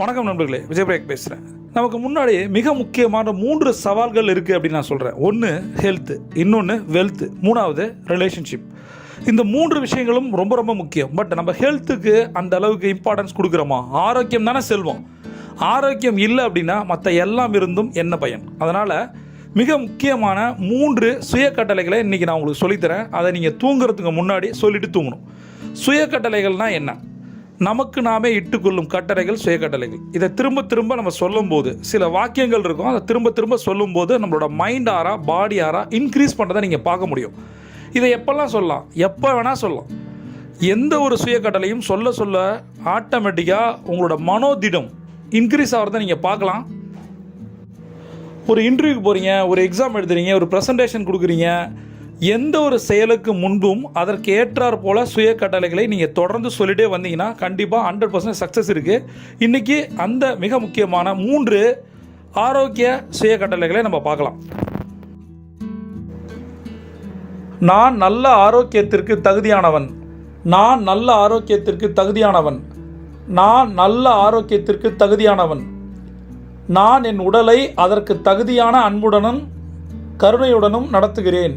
வணக்கம் நண்பர்களே விஜயபிரேக் பேசுகிறேன் நமக்கு முன்னாடி மிக முக்கியமான மூன்று சவால்கள் இருக்குது அப்படின்னு நான் சொல்கிறேன் ஒன்று ஹெல்த்து இன்னொன்று வெல்த்து மூணாவது ரிலேஷன்ஷிப் இந்த மூன்று விஷயங்களும் ரொம்ப ரொம்ப முக்கியம். பட் நம்ம ஹெல்த்துக்கு அந்த அளவுக்கு இம்பார்ட்டன்ஸ் கொடுக்குறோமா? ஆரோக்கியம் தானே செல்வம். ஆரோக்கியம் இல்லை அப்படின்னா மற்ற எல்லாம் இருந்தும் என்ன பயன்? அதனால் மிக முக்கியமான மூன்று சுய கட்டளைகளை இன்றைக்கி நான் உங்களுக்கு சொல்லித்தரேன். அதை நீங்கள் தூங்குறதுக்கு முன்னாடி சொல்லிட்டு தூங்கணும். சுய கட்டளைகள்னால் என்ன? நமக்கு நாமே இட்டுக்கொள்ளும் கட்டளைகள் சுய கட்டளைகள் இதை திரும்ப திரும்ப நம்ம சொல்லும்போது சில வாக்கியங்கள் இருக்கும். அதை திரும்ப திரும்ப சொல்லும்போது நம்மளோட மைண்ட் ஆரா பாடி ஆரா இன்க்ரீஸ் பண்ணுறதை நீங்கள் பார்க்க முடியும். இதை எப்போல்லாம் சொல்லலாம்? எப்போ வேணால் சொல்லலாம். எந்த ஒரு சுய கட்டளையும் சொல்ல சொல்ல ஆட்டோமேட்டிக்காக உங்களோட மனோதிடம் இன்க்ரீஸ் ஆகிறத நீங்கள் பார்க்கலாம். ஒரு இன்டர்வியூக்கு போகிறீங்க ஒரு எக்ஸாம் எழுதுறீங்க ஒரு ப்ரெசன்டேஷன் கொடுக்குறீங்க எந்த ஒரு செயலுக்கு முன்பும் அதற்கு ஏற்றாற் போல சுய கட்டளைகளை நீங்கள் தொடர்ந்து சொல்லிட்டே வந்தீங்கன்னா கண்டிப்பாக ஹண்ட்ரட் பர்சன்ட் சக்ஸஸ் இருக்குது இன்றைக்கி அந்த மிக முக்கியமான மூன்று ஆரோக்கிய சுய கட்டளைகளை நம்ம பார்க்கலாம். நான் நல்ல ஆரோக்கியத்திற்கு தகுதியானவன். நான் நல்ல ஆரோக்கியத்திற்கு தகுதியானவன். நான் நல்ல ஆரோக்கியத்திற்கு தகுதியானவன். நான் என் உடலை அதற்கு தகுதியான அன்புடனும் கருணையுடனும் நடத்துகிறேன்.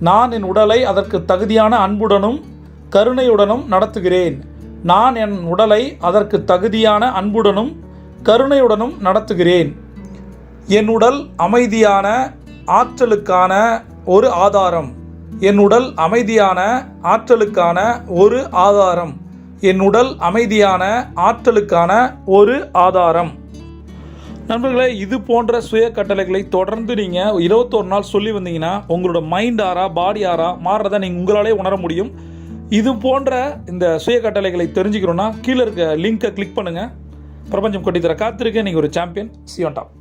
நான் என் உடலை அதற்கு தகுதியான அன்புடனும் கருணையுடனும் நடத்துகிறேன். நான் என் உடலை அதற்கு தகுதியான அன்புடனும் கருணையுடனும் நடத்துகிறேன். என் உடல் அமைதியான ஆற்றலுக்கான ஒரு ஆதாரம். என் உடல் அமைதியான ஆற்றலுக்கான ஒரு ஆதாரம். என் உடல் அமைதியான ஆற்றலுக்கான ஒரு ஆதாரம். நண்பர்களே இது போன்ற சுய கட்டளைகளை தொடர்ந்து நீங்கள் இருபத்தொரு நாள் சொல்லி வந்தீங்கன்னா உங்களோட மைண்ட் ஆரா பாடி ஆரா மாறுறதை நீங்கள் உங்களாலே உணர முடியும். இது போன்ற இந்த சுய கட்டளைகளை தெரிஞ்சுக்கணுன்னா கீழே இருக்க லிங்கை கிளிக் பண்ணுங்கள் பிரபஞ்சம் கொட்டித்தர காத்திருக்க. நீங்கள் ஒரு சாம்பியன் சியோன் டாப்